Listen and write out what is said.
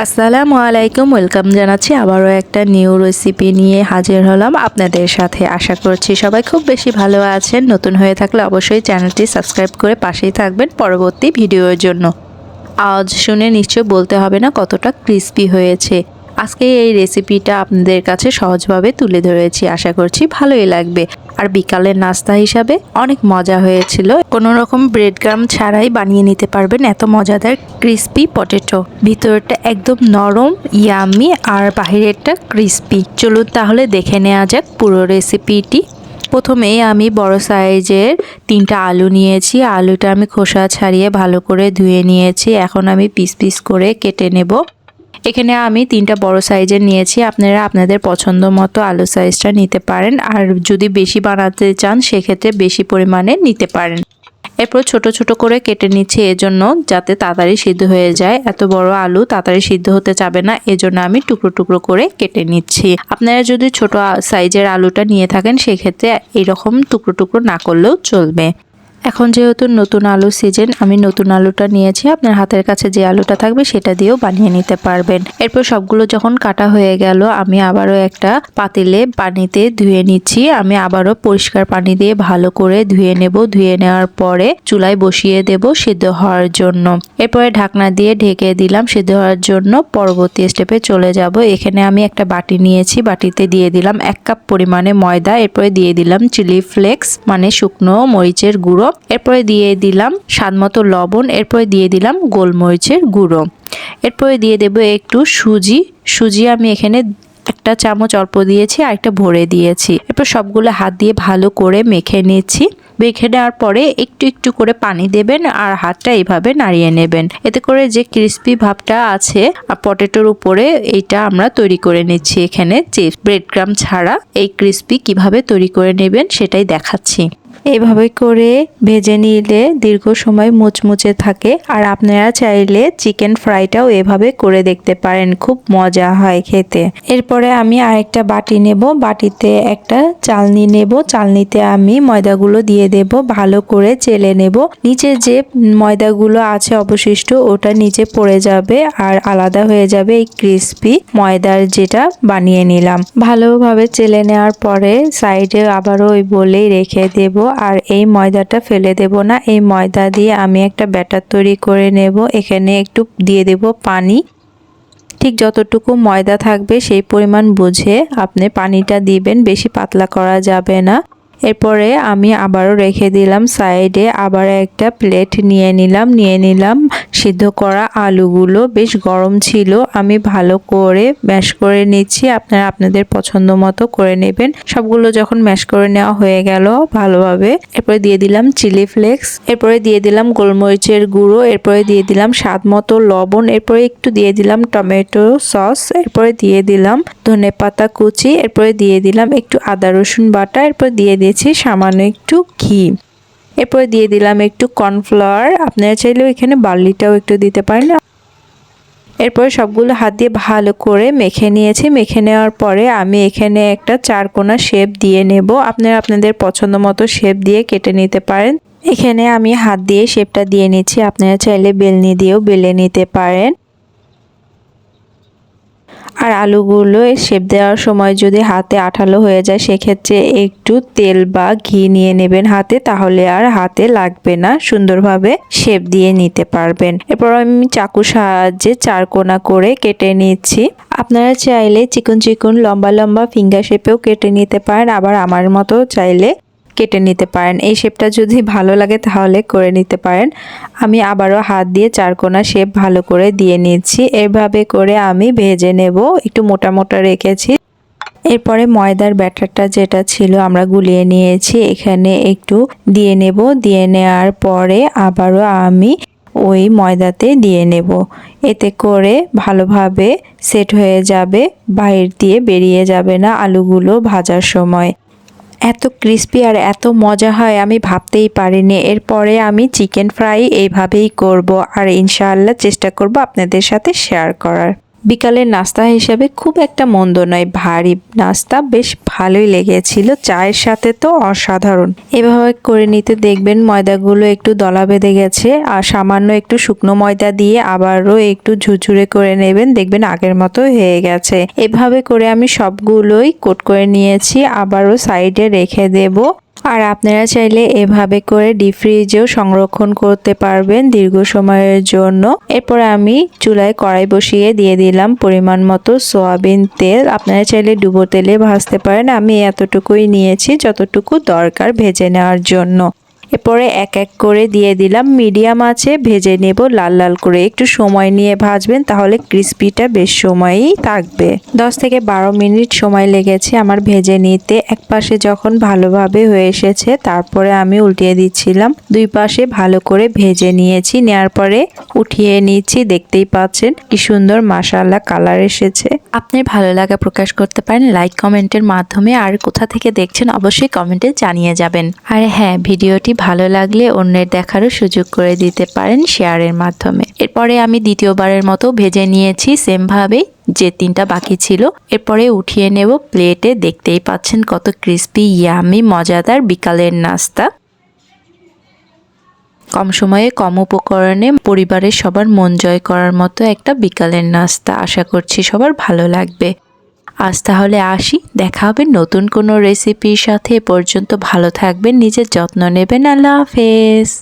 আসসালামু আলাইকুম, ওয়েলকাম জানাচ্ছি আবারও একটা নিউ রেসিপি নিয়ে হাজির হলাম আপনাদের সাথে। আশা করছি সবাই খুব বেশি ভালো আছেন। নতুন হয়ে থাকলে অবশ্যই চ্যানেলটি সাবস্ক্রাইব করে পাশেই থাকবেন পরবর্তী ভিডিওর জন্য। আজ শুনে নিশ্চয় বলতে হবে না কতটা ক্রিস্পি হয়েছে। আজকে এই রেসিপিটা আপনাদের কাছে সহজভাবে তুলে ধরেছি। আশা করছি ভালোই লাগবে। আর বিকালের নাস্তা হিসাবে অনেক মজা হয়েছিল। কোনো রকম ব্রেড গ্রাম ছাড়াই বানিয়ে নিতে পারবেন এত মজাদার ক্রিস্পি পটেটো ভিতরটা একদম নরম ইয়ামি আর বাহিরেরটা ক্রিস্পি চলুন তাহলে দেখে নেওয়া যাক পুরো রেসিপিটি প্রথমেই আমি বড় সাইজের তিনটা আলু নিয়েছি। আলুটা আমি খোসা ছাড়িয়ে ভালো করে ধুয়ে নিয়েছি। এখন আমি পিস পিস করে কেটে নেব। এখানে আমি তিনটা বড় সাইজের নিয়েছি। আপনারা আপনাদের পছন্দ মতো আলু সাইজটা নিতে পারেন। আর যদি বেশি বানাতে চান, সেক্ষেত্রে বেশি পরিমাণে নিতে পারেন। এরপর ছোট ছোট করে কেটে নিচ্ছি এজন্য, যাতে তাড়াতাড়ি সিদ্ধ হয়ে যায়। এত বড় আলু তাড়াতাড়ি সিদ্ধ হতে চাবে না, এজন্য আমি টুকরো টুকরো করে কেটে নিচ্ছি। আপনারা যদি ছোট সাইজের আলুটা নিয়ে থাকেন, সেক্ষেত্রে এরকম টুকরো টুকরো না করলেও চলবে। এখন যেহেতু নতুন আলু সিজন আমি নতুন আলুটা নিয়েছি। আপনার হাতের কাছে যে আলুটা থাকবে, সেটা দিয়েও বানিয়ে নিতে পারবেন। এরপর সবগুলো যখন কাটা হয়ে গেল, আমি আবারও একটা পাতিলে পানিতে ধুয়ে নিচ্ছি। আমি আবারও পরিষ্কার পানি দিয়ে ভালো করে ধুয়ে নেব। ধুয়ে নেওয়ার পরে চুলায় বসিয়ে দেব সিদ্ধ হওয়ার জন্য। এরপরে ঢাকনা দিয়ে ঢেকে দিলাম সিদ্ধ হওয়ার জন্য। পরবর্তী স্টেপে চলে যাব। এখানে আমি একটা বাটি নিয়েছি। বাটিতে দিয়ে দিলাম এক কাপ পরিমাণে ময়দা। এরপরে দিয়ে দিলাম চিলি ফ্লেক্স মানে শুকনো মরিচের গুঁড়ো। এরপরে দিয়ে দিলাম স্বাদ মতো লবণ, এরপরে দিয়ে দিলাম গোলমরিচের গুঁড়ো। এরপরে দিয়ে দেব একটু সুজি। সুজি আমি এখানে একটা চামচ অল্প দিয়েছি আর একটা ভরে দিয়েছি। এরপর সবগুলো হাত দিয়ে ভালো করে মেখে নিচ্ছি। মেখে নেওয়ার পরে একটু একটু করে পানি দেবেন আর হাতটা এইভাবে নাড়িয়ে নেবেন। এতে করে যে ক্রিস্পি ভাবটা আছে, আর পটেটোর উপরে এইটা আমরা তৈরি করে নিচ্ছি এখানে। চিপস ব্রেড গ্রাম ছাড়া এই ক্রিস্পি কীভাবে তৈরি করে নেবেন সেটাই দেখাচ্ছি। এইভাবে করে ভেজে নিলে দীর্ঘ সময় মুচমুচে থাকে। আর আপনারা চাইলে চিকেন ফ্রাইটাও এভাবে করে দেখতে পারেন, খুব মজা হয় খেতে। এরপরে আমি আরেকটা বাটি নেব। বাটিতে একটা চালনি নেব। চালনিতে আমি ময়দাগুলো দিয়ে দেব। ভালো করে চেলে নেব। নিচে যে ময়দাগুলো আছে অবশিষ্ট, ওটা নিচে পড়ে যাবে আর আলাদা হয়ে যাবে এই ক্রিস্পি ময়দার যেটা বানিয়ে নিলাম। ভালোভাবে চেলে নেওয়ার পরে সাইডে আবারও ওই বলেই রেখে দেব। আর এই ময়দাটা ফেলে দেব না। এই ময়দা দিয়ে আমি একটা ব্যাটার তৈরি করে নেব। এখানে একটু দিয়ে দেব পানি। ঠিক যতটুকু ময়দা থাকবে সেই পরিমাণ বুঝে আপনি পানিটা দিবেন। বেশি পাতলা করা যাবে না। এরপরে আমি আবারও রেখে দিলাম সাইডে আবার একটা প্লেট নিয়ে নিলাম নিয়ে নিলাম। সিদ্ধ করা আলুগুলো বেশ গরম ছিল, আমি ভালো করে ম্যাশ করে নিচ্ছি। আপনারা আপনাদের পছন্দ মতো করে নেবেন। সবগুলো যখন ম্যাশ করে নেওয়া হয়ে গেল ভালোভাবে, এরপরে দিয়ে দিলাম চিলি ফ্লেক্স, এরপরে দিয়ে দিলাম গোলমরিচের গুঁড়ো, এরপরে দিয়ে দিলাম স্বাদ মতো লবণ, এরপরে একটু দিয়ে দিলাম টমেটো সস, এরপরে দিয়ে দিলাম ধনে পাতা কুচি, এরপরে দিয়ে দিলাম একটু আদা রসুন বাটা, এরপর দিয়ে দিয়েছি, সামান্য একটু ঘি। এরপরে দিয়ে দিলাম একটু কর্নফ্লাওয়ার। আপনারা চাইলেও এখানে বার্লিটাও একটু দিতে পারেন। এরপরে সবগুলো হাত দিয়ে ভালো করে মেখে নিয়েছি। মেখে নেওয়ার পরে আমি এখানে একটা চারকোনা শেপ দিয়ে নেব। আপনারা আপনাদের পছন্দ মতো শেপ দিয়ে কেটে নিতে পারেন। এখানে আমি হাত দিয়ে শেপটা দিয়ে নিচ্ছি। আপনারা চাইলে বেলনি দিয়েও বেলে নিতে পারেন। আর আলুগুলো শেপ দেওয়ার সময় যদি হাতে আঠালো হয়ে যায়, সেক্ষেত্রে একটু তেল বা ঘি নিয়ে নেবেন হাতে, তাহলে আর হাতে লাগবে না। সুন্দরভাবে শেপ দিয়ে নিতে পারবেন। এরপর আমি চাকু সাহায্যে চারকোনা করে কেটে নিচ্ছি। আপনারা চাইলে চিকন চিকন লম্বা লম্বা ফিঙ্গার শেপেও কেটে নিতে পারেন, আবার আমার মতো চাইলে কেটে নিতে পারেন। এই শেপটা যদি ভালো লাগে তাহলে করে নিতে পারেন। আমি আবারও হাত দিয়ে চারকোনা শেপ ভালো করে দিয়ে নিচ্ছি। এভাবে করে আমি ভেজে নেব। একটু মোটা মোটা রেখেছি। এরপরে ময়দার ব্যাটারটা যেটা ছিল আমরা গুলিয়ে নিয়েছি। এখানে একটু দিয়ে নেব। দিয়ে নেওয়ার পরে আবারও আমি ওই ময়দাতে দিয়ে নেব। এতে করে ভালোভাবে সেট হয়ে যাবে। বাইর দিয়ে বেরিয়ে যাবে না আলুগুলো ভাজার সময়। এত ক্রিস্পি আর এত মজা হয় আমি ভাবতেই পারিনি। এরপরে আমি চিকেন ফ্রাই এইভাবেই করব আর ইনশাআল্লাহ চেষ্টা করব আপনাদের সাথে শেয়ার করার। বিকালের নাস্তা হিসাবে খুব একটা মন্দ নয়, ভারী নাস্তা বেশ ভালোই লেগেছিল। চায়ের সাথে তো অসাধারণ। এভাবে করে নিতে দেখবেন ময়দাগুলো একটু দলা বেঁধে গেছে আর সামান্য একটু শুকনো ময়দা দিয়ে আবারও একটু ঝুরঝুরে করে নেবেন, দেখবেন আগের মতো হয়ে গেছে। এভাবে করে আমি সবগুলোই কোট করে নিয়েছি, আবারও সাইডে রেখে দেব। আর আপনারা চাইলে এভাবে করে ডিপ ফ্রিজেও সংরক্ষণ করতে পারবেন দীর্ঘ সময়ের জন্য। এরপর আমি চুলায় কড়াই বসিয়ে দিয়ে দিলাম পরিমাণ মতো সোয়াবিন তেল। আপনারা চাইলে ডুবো তেলে ভাজতে পারেন। আমি এতটুকুই নিয়েছি যতটুকু দরকার ভেজে নেওয়ার জন্য। এরপরে এক এক করে দিয়ে দিলাম। মিডিয়াম আছে, ভেজে নেব, লাল লাল করে। একটু সময় নিয়ে ভাজবেন, তাহলে ক্রিস্পিটা বেশ সময়ই থাকবে। দশ থেকে বারো মিনিট সময় লেগেছে আমার ভেজে নিতে। এক পাশে যখন ভালোভাবে হয়ে এসেছে, তারপরে আমি উল্টিয়ে দিচ্ছিলাম। দুই পাশে ভালো করে ভেজে নিয়েছি। নেওয়ার পরে উঠিয়ে নিচ্ছি, দেখতেই পাচ্ছেন কি সুন্দর মাসাল্লা কালার এসেছে। আপনি ভালো লাগা প্রকাশ করতে পারেন, লাইক কমেন্টের মাধ্যমে। আর কোথা থেকে দেখছেন, অবশ্যই কমেন্টে জানিয়ে যাবেন। আর হ্যাঁ ভিডিওটি ভালো লাগলে অন্যের দেখারও সুযোগ করে দিতে পারেন শেয়ারের মাধ্যমে। এরপরে আমি দ্বিতীয়বারের মতো ভেজে নিয়েছি সেমভাবেই যে তিনটা বাকি ছিল। এরপরে উঠিয়ে নেব প্লেটে। দেখতেই পাচ্ছেন কত ক্রিস্পি, ইয়ামি, মজাদার বিকালের নাস্তা। কম সময়ে, কম উপকরণে পরিবারের সবার মন জয় করার মতো একটা বিকালের নাস্তা। আশা করছি সবার ভালো লাগবে। আজ তাহলে আসি, দেখা হবে নতুন কোনো রেসিপির সাথে। পর্যন্ত ভালো থাকবেন, নিজের যত্ন নেবেন। আল্লাহ হাফেজ।